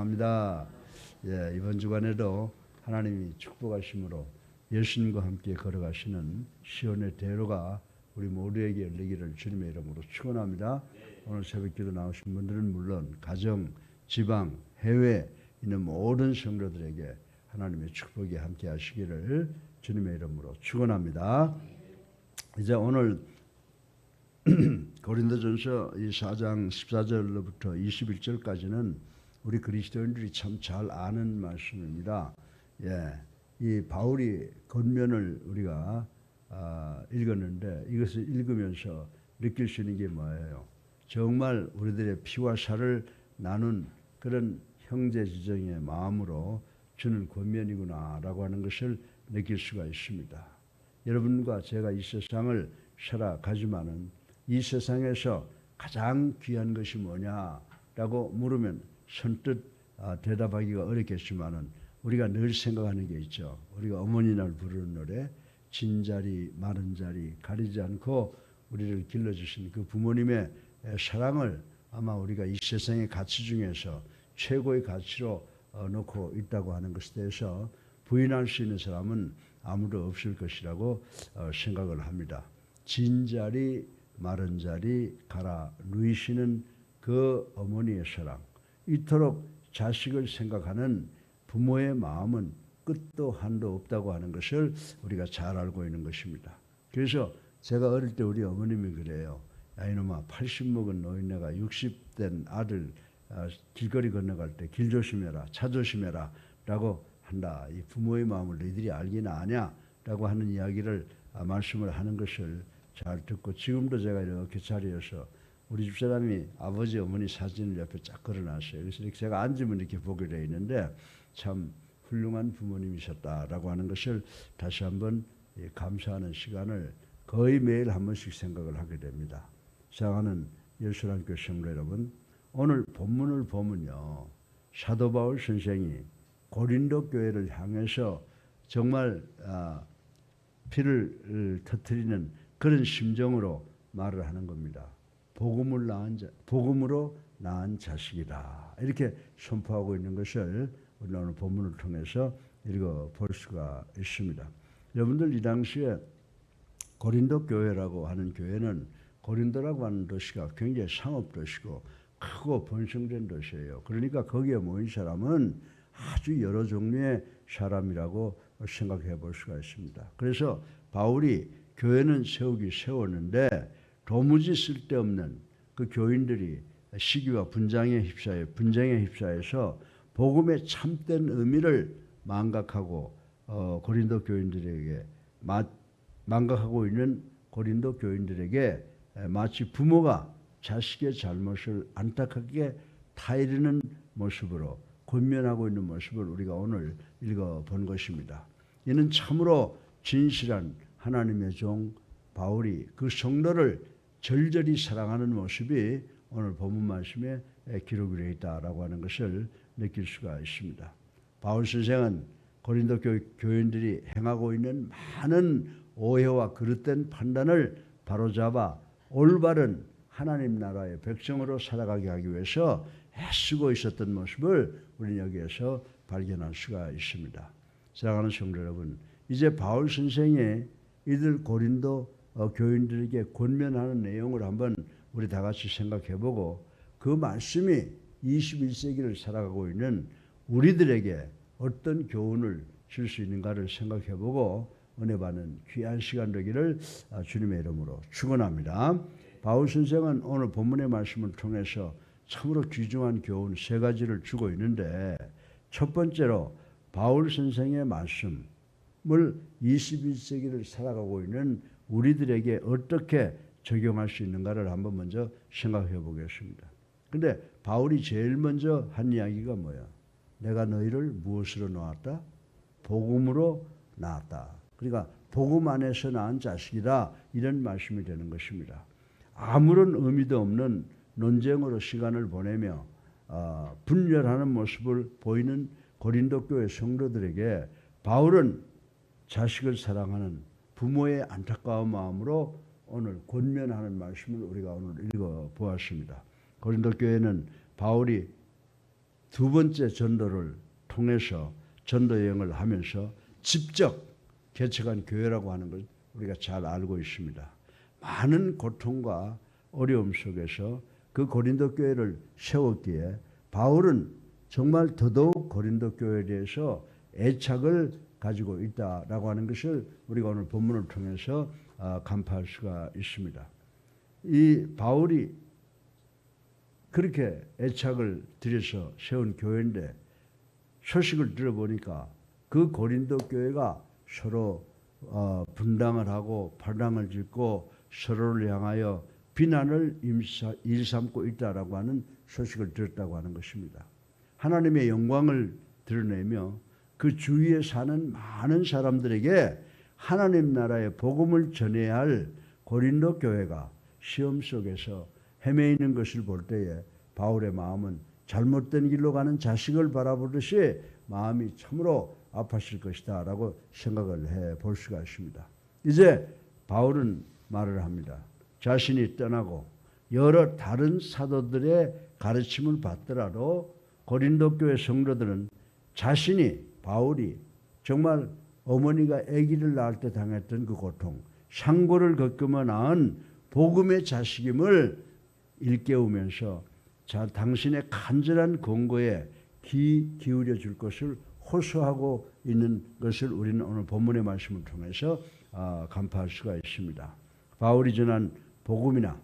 사랑합니다. 예, 이번 주간에도 하나님이 축복하심으로 예수님과 함께 걸어가시는 시온의 대로가 우리 모두에게 열리기를 주님의 이름으로 축원합니다. 오늘 새벽기도 나오신 분들은 물론 가정, 지방, 해외 있는 모든 성도들에게 하나님의 축복이 함께 하시기를 주님의 이름으로 축원합니다. 이제 오늘 고린도전서 이 4장 14절로부터 21절까지는 우리 그리스도인들이 참 잘 아는 말씀입니다. 예, 이 바울이 권면을 우리가 아, 읽었는데 이것을 읽으면서 느낄 수 있는 게 뭐예요? 정말 우리들의 피와 살을 나눈 그런 형제 지정의 마음으로 주는 권면이구나라고 하는 것을 느낄 수가 있습니다. 여러분과 제가 이 세상을 살아가지만은 이 세상에서 가장 귀한 것이 뭐냐라고 물으면 선뜻 아, 대답하기가 어렵겠지만은 우리가 늘 생각하는 게 있죠. 우리가 어머니 날 부르는 노래 진 자리 마른 자리 가리지 않고 우리를 길러주신 그 부모님의 사랑을 아마 우리가 이 세상의 가치 중에서 최고의 가치로 어, 놓고 있다고 하는 것에 대해서 부인할 수 있는 사람은 아무도 없을 것이라고 어, 생각을 합니다. 진 자리 마른 자리 갈아 누이시는 그 어머니의 사랑 이토록 자식을 생각하는 부모의 마음은 끝도 한도 없다고 하는 것을 우리가 잘 알고 있는 것입니다. 그래서 제가 어릴 때 우리 어머님이 그래요. 야 이놈아 80 먹은 노인네가 60된 아들 아, 길거리 건너갈 때 길 조심해라 차 조심해라 라고 한다. 이 부모의 마음을 너희들이 알기나 아냐 라고 하는 이야기를 아, 말씀을 하는 것을 잘 듣고 지금도 제가 이렇게 자리에서 우리 집사람이 아버지 어머니 사진을 옆에 쫙 걸어놨어요. 그래서 이렇게 제가 앉으면 이렇게 보게 되어 있는데 참 훌륭한 부모님이셨다라고 하는 것을 다시 한번 예, 감사하는 시간을 거의 매일 한 번씩 생각을 하게 됩니다. 사랑하는 예수랑교 성도 여러분, 오늘 본문을 보면요. 사도 바울 선생이 고린도 교회를 향해서 정말 아, 피를 터뜨리는 그런 심정으로 말을 하는 겁니다. 복음을 낳은 자, 복음으로 낳은 자식이다. 이렇게 선포하고 있는 것을 우리 오늘 본문을 통해서 읽어 볼 수가 있습니다. 여러분들 이 당시에 고린도 교회라고 하는 교회는 고린도라고 하는 도시가 굉장히 상업 도시고 크고 번성된 도시예요. 그러니까 거기에 모인 사람은 아주 여러 종류의 사람이라고 생각해 볼 수가 있습니다. 그래서 바울이 교회는 세우기 세웠는데 도무지 쓸데없는 그 교인들이 시기와 분장에 휩싸여 분쟁에 휩싸여서 복음의 참된 의미를 망각하고 어, 고린도 교인들에게 마, 망각하고 있는 고린도 교인들에게 마치 부모가 자식의 잘못을 안타깝게 타이르는 모습으로 권면하고 있는 모습을 우리가 오늘 읽어 본 것입니다. 이는 참으로 진실한 하나님의 종 바울이 그 성도를 절절히 사랑하는 모습이 오늘 본문 말씀에 기록이 되어 있다라고 하는 것을 느낄 수가 있습니다. 바울 선생은 고린도 교인들이 행하고 있는 많은 오해와 그릇된 판단을 바로잡아 올바른 하나님 나라의 백성으로 살아가게 하기 위해서 애쓰고 있었던 모습을 우리는 여기에서 발견할 수가 있습니다. 사랑하는 성도 여러분, 이제 바울 선생의 이들 고린도 어, 교인들에게 권면하는 내용을 한번 우리 다 같이 생각해 보고 그 말씀이 21세기를 살아가고 있는 우리들에게 어떤 교훈을 줄 수 있는가를 생각해 보고 은혜 받는 귀한 시간 되기를 아, 주님의 이름으로 축원합니다. 바울 선생은 오늘 본문의 말씀을 통해서 참으로 귀중한 교훈 세 가지를 주고 있는데 첫 번째로 바울 선생의 말씀을 21세기를 살아가고 있는 우리들에게 어떻게 적용할 수 있는가를 한번 먼저 생각해 보겠습니다. 근데 바울이 제일 먼저 한 이야기가 뭐야? 내가 너희를 무엇으로 낳았다? 복음으로 낳았다. 그러니까 복음 안에서 낳은 자식이다. 이런 말씀이 되는 것입니다. 아무런 의미도 없는 논쟁으로 시간을 보내며 어, 분열하는 모습을 보이는 고린도 교회 성도들에게 바울은 자식을 사랑하는 부모의 안타까운 마음으로 오늘 권면하는 말씀을 우리가 오늘 읽어 보았습니다. 고린도 교회는 바울이 두 번째 전도를 통해서 전도 여행을 하면서 직접 개척한 교회라고 하는 걸 우리가 잘 알고 있습니다. 많은 고통과 어려움 속에서 그 고린도 교회를 세웠기에 바울은 정말 더더욱 고린도 교회에 대해서 애착을 가지고 있다라고 하는 것을 우리가 오늘 본문을 통해서 아, 간파할 수가 있습니다. 이 바울이 그렇게 애착을 들여서 세운 교회인데 소식을 들어보니까 그 고린도 교회가 서로 어, 분당을 하고 파당을 짓고 서로를 향하여 비난을 일삼고 있다라고 하는 소식을 들었다고 하는 것입니다. 하나님의 영광을 드러내며 그 주위에 사는 많은 사람들에게 하나님 나라의 복음을 전해야 할 고린도 교회가 시험 속에서 헤매이는 것을 볼 때에 바울의 마음은 잘못된 길로 가는 자식을 바라보듯이 마음이 참으로 아팠을 것이다 라고 생각을 해 볼 수가 있습니다. 이제 바울은 말을 합니다. 자신이 떠나고 여러 다른 사도들의 가르침을 받더라도 고린도 교회 성도들은 자신이 바울이 정말 어머니가 아기를 낳을 때 당했던 그 고통, 상고를 겪으며 낳은 복음의 자식임을 일깨우면서 자 당신의 간절한 권고에 귀 기울여 줄 것을 호소하고 있는 것을 우리는 오늘 본문의 말씀을 통해서 아, 간파할 수가 있습니다. 바울이 전한 복음이나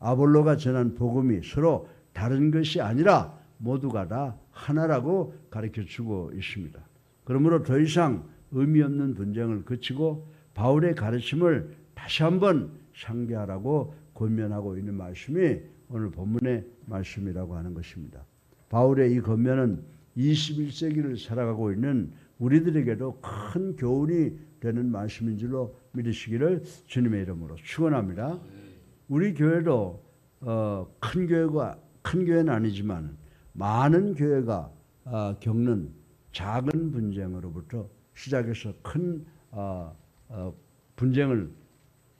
아볼로가 전한 복음이 서로 다른 것이 아니라 모두가 다 하나라고 가르쳐 주고 있습니다. 그러므로 더 이상 의미 없는 분쟁을 그치고 바울의 가르침을 다시 한번 상기하라고 권면하고 있는 말씀이 오늘 본문의 말씀이라고 하는 것입니다. 바울의 이 권면은 21세기를 살아가고 있는 우리들에게도 큰 교훈이 되는 말씀인 줄로 믿으시기를 주님의 이름으로 축원합니다. 우리 교회도 어, 큰 교회가 큰 교회는 아니지만 많은 교회가 어, 겪는 작은 분쟁으로부터 시작해서 큰 어, 어, 분쟁을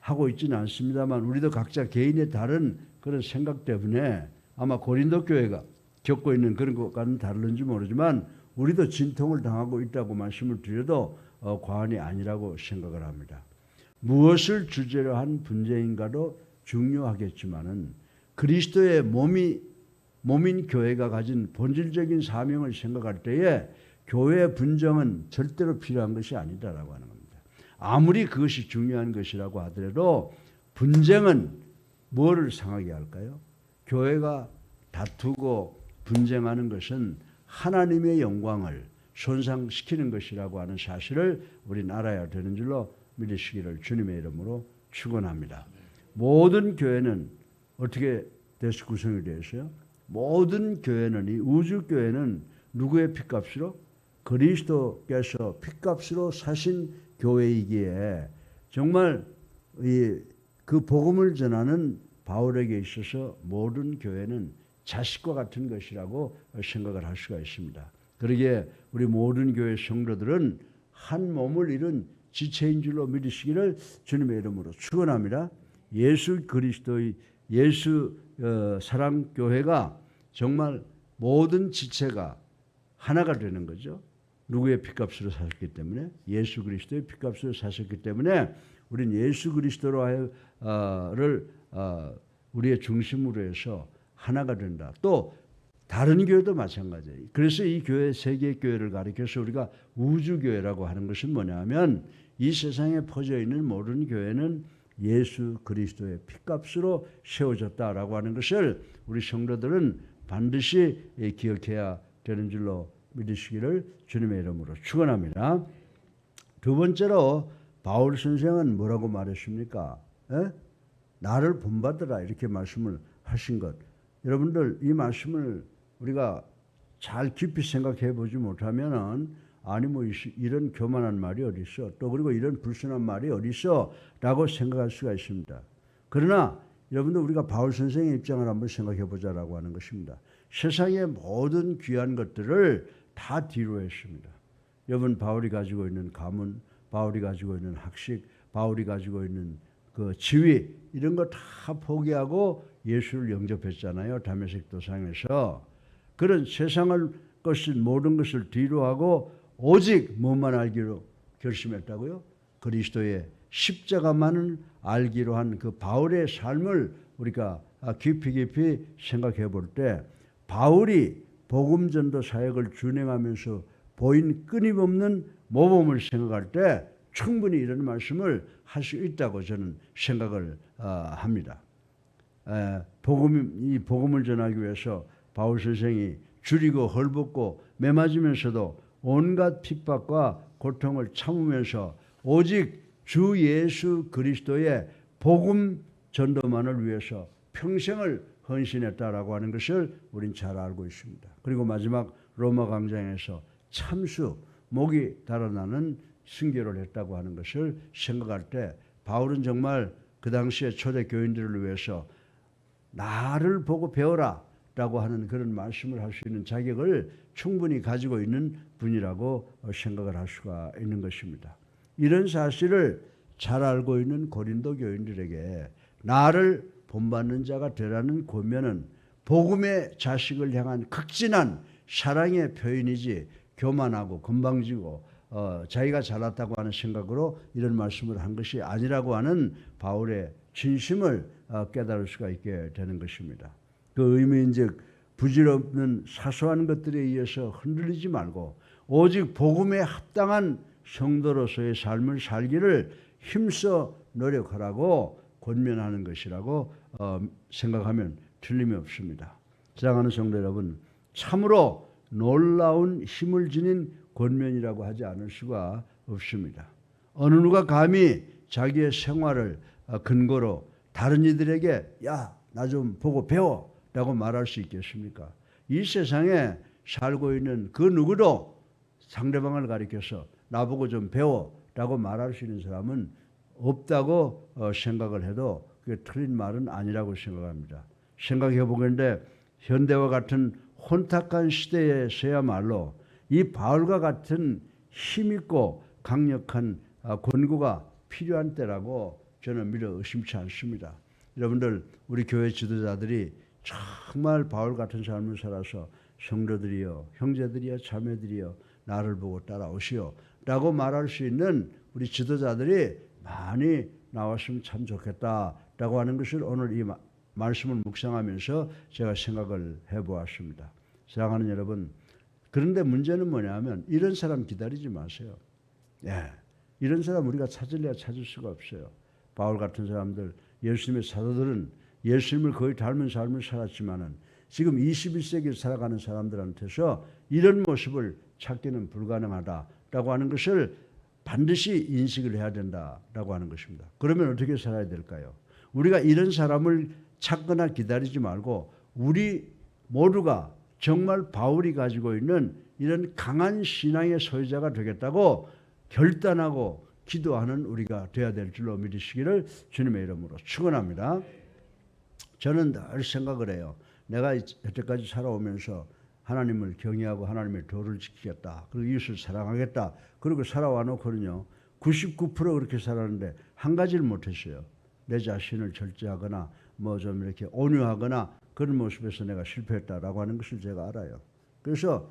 하고 있지는 않습니다만 우리도 각자 개인의 다른 그런 생각 때문에 아마 고린도 교회가 겪고 있는 그런 것과는 다른지 모르지만 우리도 진통을 당하고 있다고 말씀을 드려도 어, 과언이 아니라고 생각을 합니다. 무엇을 주제로 한 분쟁인가도 중요하겠지만은 그리스도의 몸이 몸인 교회가 가진 본질적인 사명을 생각할 때에 교회의 분쟁은 절대로 필요한 것이 아니다라고 하는 겁니다. 아무리 그것이 중요한 것이라고 하더라도 분쟁은 뭐를 상하게 할까요? 교회가 다투고 분쟁하는 것은 하나님의 영광을 손상시키는 것이라고 하는 사실을 우리는 알아야 되는 줄로 믿으시기를 주님의 이름으로 축원합니다. 모든 교회는 어떻게 돼서 구성이 되어 있어요? 모든 교회는 이 우주 교회는 누구의 피값으로 그리스도께서 피값으로 사신 교회이기에 정말 이 그 복음을 전하는 바울에게 있어서 모든 교회는 자식과 같은 것이라고 생각을 할 수가 있습니다. 그러기에 우리 모든 교회 성도들은 한 몸을 이룬 지체인 줄로 믿으시기를 주님의 이름으로 축원합니다. 예수 그리스도의 예수 어, 사랑 교회가 정말 모든 지체가 하나가 되는 거죠. 누구의 피값으로 사셨기 때문에 예수 그리스도의 피값으로 사셨기 때문에 우리는 예수 그리스도를 어, 우리의 중심으로 해서 하나가 된다. 또 다른 교회도 마찬가지예요. 그래서 이 교회 세계 교회를 가리켜서 우리가 우주 교회라고 하는 것은 뭐냐면 이 세상에 퍼져 있는 모든 교회는 예수 그리스도의 피값으로 세워졌다라고 하는 것을 우리 성도들은 반드시 기억해야 되는 줄로 믿으시기를 주님의 이름으로 축원합니다. 두 번째로 바울 선생은 뭐라고 말했습니까? 에? 나를 본받으라 이렇게 말씀을 하신 것. 여러분들 이 말씀을 우리가 잘 깊이 생각해 보지 못하면은 아니 뭐 이런 교만한 말이 어디 있어? 또 그리고 이런 불순한 말이 어디 있어?라고 생각할 수가 있습니다. 그러나 여러분들 우리가 바울 선생의 입장을 한번 생각해 보자라고 하는 것입니다. 세상의 모든 귀한 것들을 다 뒤로 했습니다. 여러분 바울이 가지고 있는 가문, 바울이 가지고 있는 학식, 바울이 가지고 있는 그 지위 이런 거 다 포기하고 예수를 영접했잖아요. 담에색 도상에서 그런 세상을 것인 모든 것을 뒤로하고 오직 무엇만 알기로 결심했다고요? 그리스도의 십자가만을 알기로 한 그 바울의 삶을 우리가 깊이 깊이 생각해 볼 때 바울이 복음 전도 사역을 준행하면서 보인 끊임없는 모범을 생각할 때 충분히 이런 말씀을 할 수 있다고 저는 생각을 어, 합니다. 에, 복음 이 복음을 전하기 위해서 바울 선생이 줄이고 헐벗고 매맞으면서도 온갖 핍박과 고통을 참으면서 오직 주 예수 그리스도의 복음 전도만을 위해서 평생을 헌신했다라고 하는 것을 우린 잘 알고 있습니다. 그리고 마지막 로마 광장에서 참수 목이 달아나는 순교를 했다고 하는 것을 생각할 때 바울은 정말 그 당시에 초대 교인들을 위해서 나를 보고 배워라 라고 하는 그런 말씀을 할 수 있는 자격을 충분히 가지고 있는 분이라고 생각을 할 수가 있는 것입니다. 이런 사실을 잘 알고 있는 고린도 교인들에게 나를 본받는 자가 되라는 권면은 복음의 자식을 향한 극진한 사랑의 표현이지 교만하고 건방지고 어, 자기가 잘났다고 하는 생각으로 이런 말씀을 한 것이 아니라고 하는 바울의 진심을 어, 깨달을 수가 있게 되는 것입니다. 그 의미인즉 부질없는 사소한 것들에 의해서 흔들리지 말고 오직 복음에 합당한 성도로서의 삶을 살기를 힘써 노력하라고 권면하는 것이라고 어, 생각하면 틀림이 없습니다. 사랑하는 성도 여러분, 참으로 놀라운 힘을 지닌 권면이라고 하지 않을 수가 없습니다. 어느 누가 감히 자기의 생활을 어, 근거로 다른 이들에게 야, 나 좀 보고 배워 라고 말할 수 있겠습니까? 이 세상에 살고 있는 그 누구도 상대방을 가리켜서 나보고 좀 배워 라고 말할 수 있는 사람은 없다고 어, 생각을 해도 그게 틀린 말은 아니라고 생각합니다. 생각해 보건데 현대와 같은 혼탁한 시대에서야말로 이 바울과 같은 힘있고 강력한 아, 권고가 필요한 때라고 저는 믿어 의심치 않습니다. 여러분들 우리 교회 지도자들이 정말 바울 같은 삶을 살아서 성도들이여 형제들이여 자매들이여 나를 보고 따라오시오 라고 말할 수 있는 우리 지도자들이 많이 나왔으면 참 좋겠다 라고 하는 것을 오늘 이 말씀을 묵상하면서 제가 생각을 해보았습니다. 사랑하는 여러분, 그런데 문제는 뭐냐면 이런 사람 기다리지 마세요. 예, 이런 사람 우리가 찾을래야 찾을 수가 없어요. 바울 같은 사람들, 예수님의 사도들은 예수님을 거의 닮은 삶을 살았지만은 지금 21세기를 살아가는 사람들한테서 이런 모습을 찾기는 불가능하다라고 하는 것을 반드시 인식을 해야 된다라고 하는 것입니다. 그러면 어떻게 살아야 될까요? 우리가 이런 사람을 찾거나 기다리지 말고 우리 모두가 정말 바울이 가지고 있는 이런 강한 신앙의 소유자가 되겠다고 결단하고 기도하는 우리가 되어야 될 줄로 믿으시기를 주님의 이름으로 축원합니다. 저는 늘 생각을 해요. 내가 여태까지 살아오면서 하나님을 경외하고 하나님의 도를 지키겠다. 그리고 이웃을 사랑하겠다. 그리고 살아와 놓고는요. 99% 그렇게 살았는데 한 가지를 못했어요. 내 자신을 절제하거나 뭐 좀 이렇게 온유하거나 그런 모습에서 내가 실패했다라고 하는 것을 제가 알아요. 그래서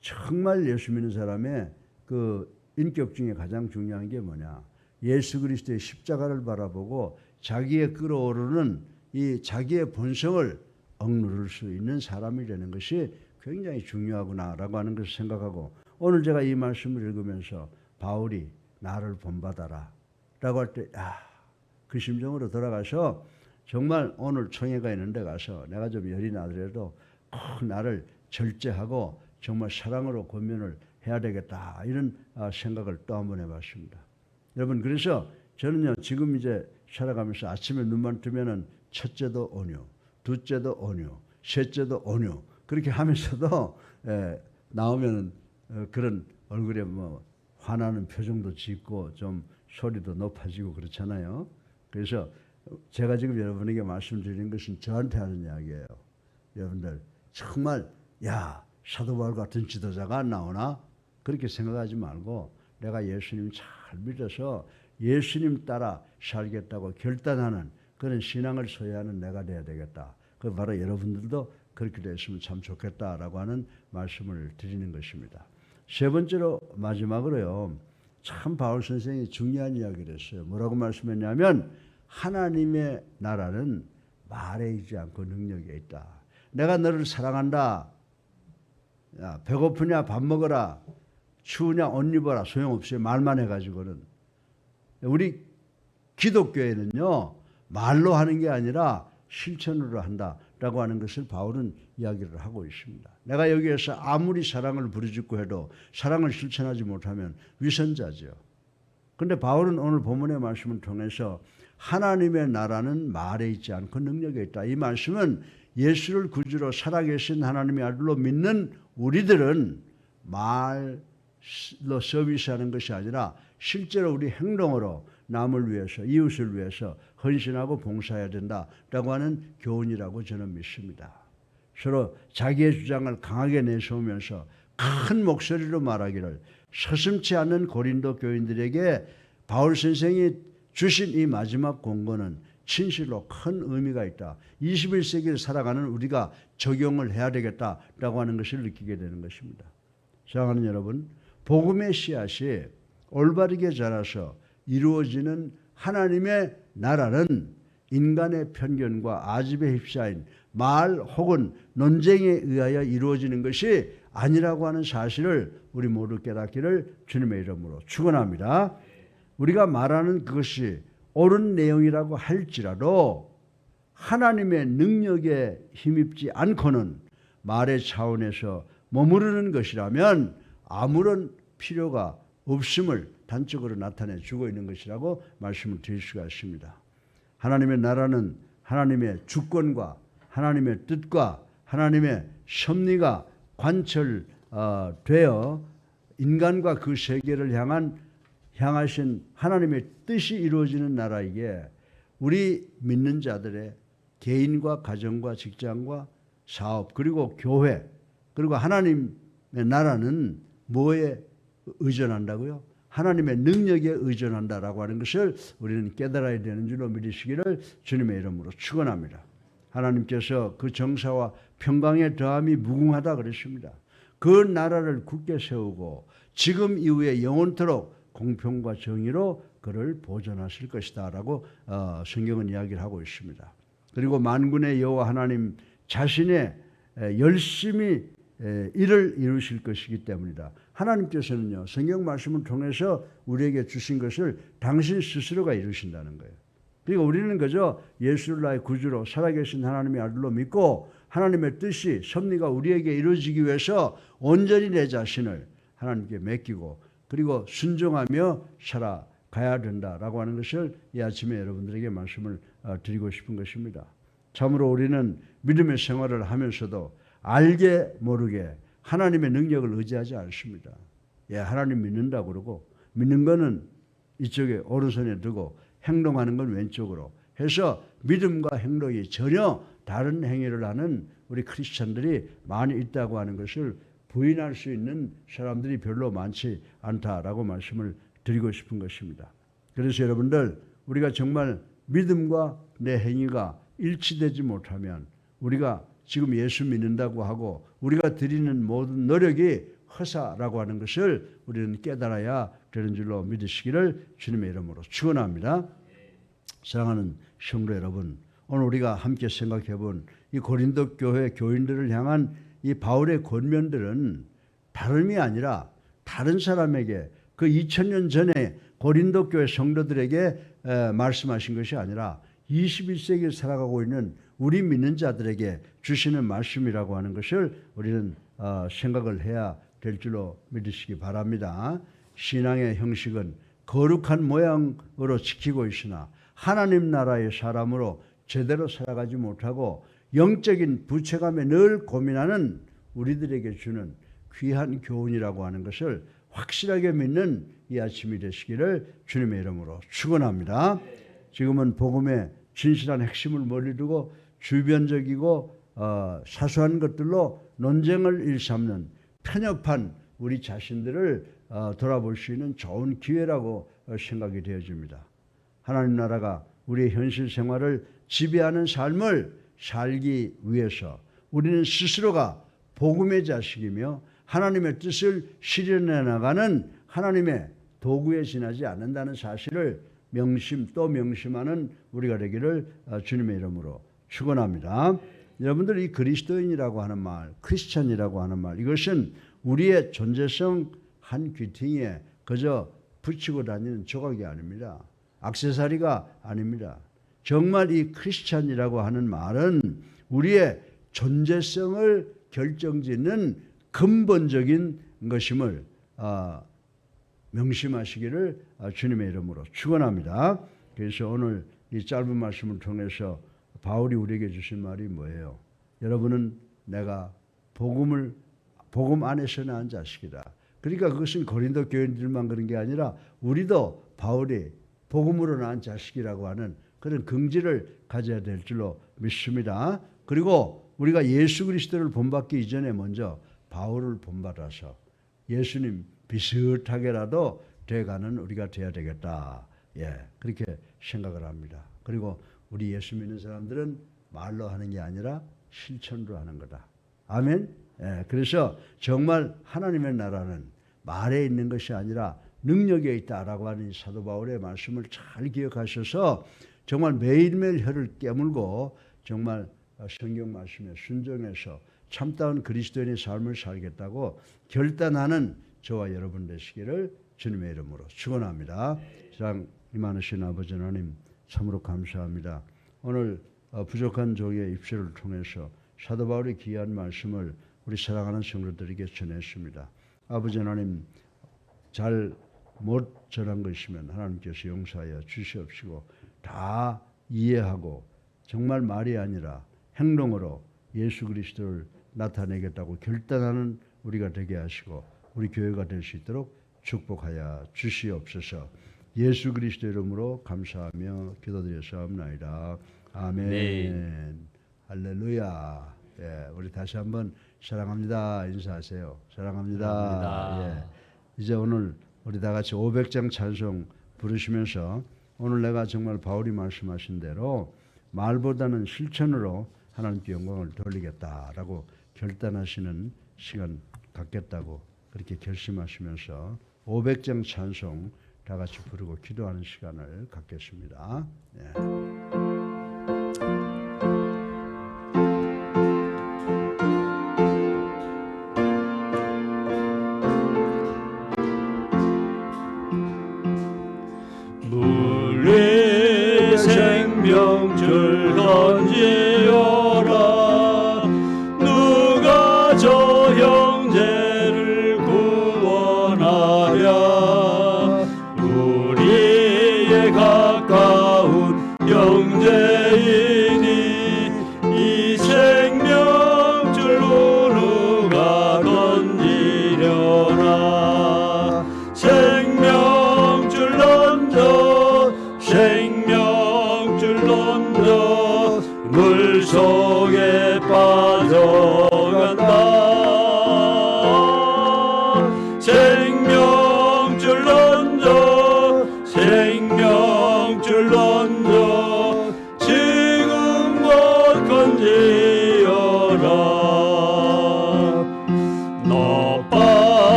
정말 예수 믿는 사람의 그 인격 중에 가장 중요한 게 뭐냐. 예수 그리스도의 십자가를 바라보고 자기의 끌어오르는 이 자기의 본성을 억누를 수 있는 사람이 되는 것이 굉장히 중요하구나라고 하는 것을 생각하고 오늘 제가 이 말씀을 읽으면서 바울이 나를 본받아라 라고 할 때, 야, 그 심정으로 돌아가서 정말 오늘 총회가 있는데 가서 내가 좀 열이 나더라도 꼭 나를 절제하고 정말 사랑으로 권면을 해야 되겠다 이런 아, 생각을 또 한번 해봤습니다. 여러분 그래서 저는요 지금 이제 살아가면서 아침에 눈만 뜨면은 첫째도 온유, 둘째도 온유, 셋째도 온유 그렇게 하면서도 에, 나오면은 어, 그런 얼굴에 뭐 화나는 표정도 짓고 좀 소리도 높아지고 그렇잖아요. 그래서 제가 지금 여러분에게 말씀드리는 것은 저한테 하는 이야기예요. 여러분들 정말 야 사도 바울 같은 지도자가 안 나오나 그렇게 생각하지 말고 내가 예수님 잘 믿어서 예수님 따라 살겠다고 결단하는 그런 신앙을 소유하는 내가 돼야 되겠다. 그 바로 여러분들도 그렇게 됐으면 참 좋겠다라고 하는 말씀을 드리는 것입니다. 세 번째로 마지막으로요. 참 바울 선생이 중요한 이야기를 했어요. 뭐라고 말씀했냐면 하나님의 나라는 말에 있지 않고 능력에 있다. 내가 너를 사랑한다. 야, 배고프냐 밥 먹어라. 추우냐 옷 입어라. 소용없어요. 말만 해가지고는. 우리 기독교에는요. 말로 하는 게 아니라 실천으로 한다라고 하는 것을 바울은 이야기를 하고 있습니다. 내가 여기에서 아무리 사랑을 부르짖고 해도 사랑을 실천하지 못하면 위선자죠. 근데 바울은 오늘 본문의 말씀을 통해서 하나님의 나라는 말에 있지 않고 능력에 있다. 이 말씀은 예수를 구주로 살아계신 하나님의 아들로 믿는 우리들은 말로 서비스하는 것이 아니라 실제로 우리 행동으로 남을 위해서 이웃을 위해서 헌신하고 봉사해야 된다라고 하는 교훈이라고 저는 믿습니다. 서로 자기의 주장을 강하게 내세우면서 큰 목소리로 말하기를 서슴치 않는 고린도 교인들에게 바울 선생이 주신 이 마지막 공고는 진실로 큰 의미가 있다. 21세기를 살아가는 우리가 적용을 해야 되겠다라고 하는 것을 느끼게 되는 것입니다. 사랑하는 여러분, 복음의 씨앗이 올바르게 자라서 이루어지는 하나님의 나라는 인간의 편견과 아집에 휩싸인 말 혹은 논쟁에 의하여 이루어지는 것이 아니라고 하는 사실을 우리 모두 깨닫기를 주님의 이름으로 축원합니다. 우리가 말하는 그것이 옳은 내용이라고 할지라도 하나님의 능력에 힘입지 않고는 말의 차원에서 머무르는 것이라면 아무런 필요가 없음을 단적으로 나타내 주고 있는 것이라고 말씀을 드릴 수가 있습니다. 하나님의 나라는 하나님의 주권과 하나님의 뜻과 하나님의 섭리가 관철되어 인간과 그 세계를 향한 향하신 하나님의 뜻이 이루어지는 나라이기에 우리 믿는 자들의 개인과 가정과 직장과 사업 그리고 교회 그리고 하나님의 나라는 뭐에 의존한다고요? 하나님의 능력에 의존한다라고 하는 것을 우리는 깨달아야 되는 줄로 믿으시기를 주님의 이름으로 축원합니다. 하나님께서 그 정사와 평강의 더함이 무궁하다 그랬습니다. 그 나라를 굳게 세우고 지금 이후에 영원토록 공평과 정의로 그를 보존하실 것이다라고 어, 성경은 이야기를 하고 있습니다. 그리고 만군의 여호와 하나님 자신의 열심히 일을 이루실 것이기 때문이다. 하나님께서는요 성경 말씀을 통해서 우리에게 주신 것을 당신 스스로가 이루신다는 거예요. 그러니까 우리는 그저 예수를 나의 구주로 살아계신 하나님의 아들로 믿고 하나님의 뜻이 섭리가 우리에게 이루어지기 위해서 온전히 내 자신을 하나님께 맡기고 그리고 순종하며 살아가야 된다라고 하는 것을 이 아침에 여러분들에게 말씀을 어, 드리고 싶은 것입니다. 참으로 우리는 믿음의 생활을 하면서도 알게 모르게 하나님의 능력을 의지하지 않습니다. 예, 하나님 믿는다 그러고 믿는 거는 이쪽에 오른손에 두고 행동하는 건 왼쪽으로 해서 믿음과 행동이 전혀 다른 행위를 하는 우리 크리스천들이 많이 있다고 하는 것을 부인할 수 있는 사람들이 별로 많지 않다라고 말씀을 드리고 싶은 것입니다. 그래서 여러분들 우리가 정말 믿음과 내 행위가 일치되지 못하면 우리가 지금 예수 믿는다고 하고 우리가 드리는 모든 노력이 허사라고 하는 것을 우리는 깨달아야 되는 줄로 믿으시기를 주님의 이름으로 축원합니다. 사랑하는 성도 여러분, 오늘 우리가 함께 생각해 본 이 고린도 교회 교인들을 향한 이 바울의 권면들은 다름이 아니라 다른 사람에게 그 2000년 전에 고린도 교회 성도들에게 말씀하신 것이 아니라 21세기를 살아가고 있는 우리 믿는 자들에게 주시는 말씀이라고 하는 것을 우리는 어, 생각을 해야 될 줄로 믿으시기 바랍니다. 신앙의 형식은 거룩한 모양으로 지키고 있으나 하나님 나라의 사람으로 제대로 살아가지 못하고 영적인 부채감에 늘 고민하는 우리들에게 주는 귀한 교훈이라고 하는 것을 확실하게 믿는 이 아침이 되시기를 주님의 이름으로 축원합니다. 지금은 복음의 진실한 핵심을 멀리 두고 주변적이고 어, 사소한 것들로 논쟁을 일삼는 편협한 우리 자신들을 어, 돌아볼 수 있는 좋은 기회라고 어, 생각이 되어집니다. 하나님 나라가 우리의 현실 생활을 지배하는 삶을 살기 위해서 우리는 스스로가 복음의 자식이며 하나님의 뜻을 실현해 나가는 하나님의 도구에 지나지 않는다는 사실을 명심 또 명심하는 우리가 되기를 어, 주님의 이름으로 축원합니다. 여러분들 이 그리스도인이라고 하는 말, 크리스천이라고 하는 말 이것은 우리의 존재성 한 귀퉁이에 그저 붙이고 다니는 조각이 아닙니다. 악세사리가 아닙니다. 정말 이 크리스찬이라고 하는 말은 우리의 존재성을 결정짓는 근본적인 것임을 어, 명심하시기를 어, 주님의 이름으로 축원합니다. 그래서 오늘 이 짧은 말씀을 통해서 바울이 우리에게 주신 말이 뭐예요? 여러분은 내가 복음을 복음 안에서 낳은 자식이다. 그러니까 그것은 고린도 교인들만 그런 게 아니라 우리도 바울이 복음으로 낳은 자식이라고 하는 그런 긍지를 가져야 될 줄로 믿습니다. 그리고 우리가 예수 그리스도를 본받기 이전에 먼저 바울을 본받아서 예수님 비슷하게라도 돼가는 우리가 돼야 되겠다. 예, 그렇게 생각을 합니다. 그리고 우리 예수 믿는 사람들은 말로 하는 게 아니라 실천으로 하는 거다. 아멘. 예, 그래서 정말 하나님의 나라는 말에 있는 것이 아니라 능력에 있다라고 하는 사도 바울의 말씀을 잘 기억하셔서 정말 매일매일 혀를 깨물고 정말 성경 말씀에 순종해서 참다운 그리스도인의 삶을 살겠다고 결단하는 저와 여러분 되시기를 주님의 이름으로 축원합니다. 사랑 임하신 아버지 하나님 참으로 감사합니다. 오늘 어, 부족한 종의 입술을 통해서 사도 바울의 귀한 말씀을 우리 사랑하는 성도들에게 전했습니다. 아버지 하나님 잘 못 전한 것이면 하나님께서 용서하여 주시옵시고 다 이해하고 정말 말이 아니라 행동으로 예수 그리스도를 나타내겠다고 결단하는 우리가 되게 하시고 우리 교회가 될 수 있도록 축복하여 주시옵소서. 예수 그리스도 이름으로 감사하며 기도드렸사옵나이다. 아멘. 네. 할렐루야. 예, 우리 다시 한번 사랑합니다. 인사하세요. 사랑합니다. 사랑합니다. 예. 이제 오늘 우리 다 같이 500장 찬송 부르시면서 오늘 내가 정말 바울이 말씀하신 대로 말보다는 실천으로 하나님께 영광을 돌리겠다라고 결단하시는 시간 갖겠다고 그렇게 결심하시면서 500장 찬송 다 같이 부르고 기도하는 시간을 갖겠습니다. 예.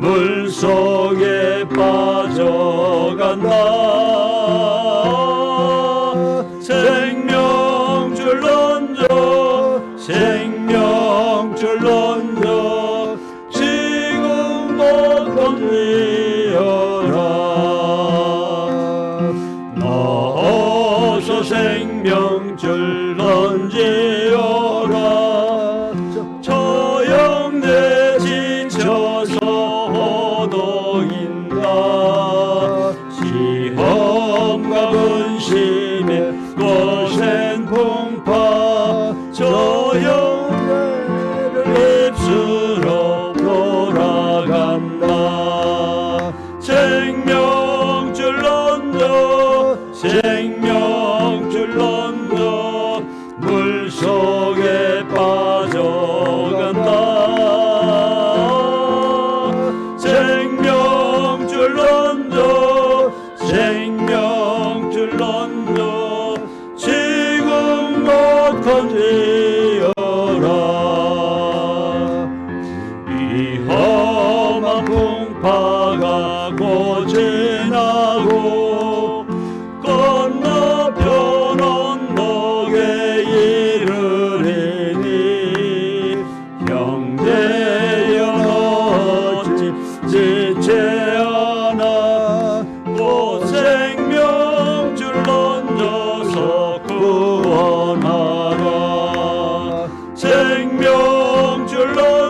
물속에 빠져간다 생명 생명줄 던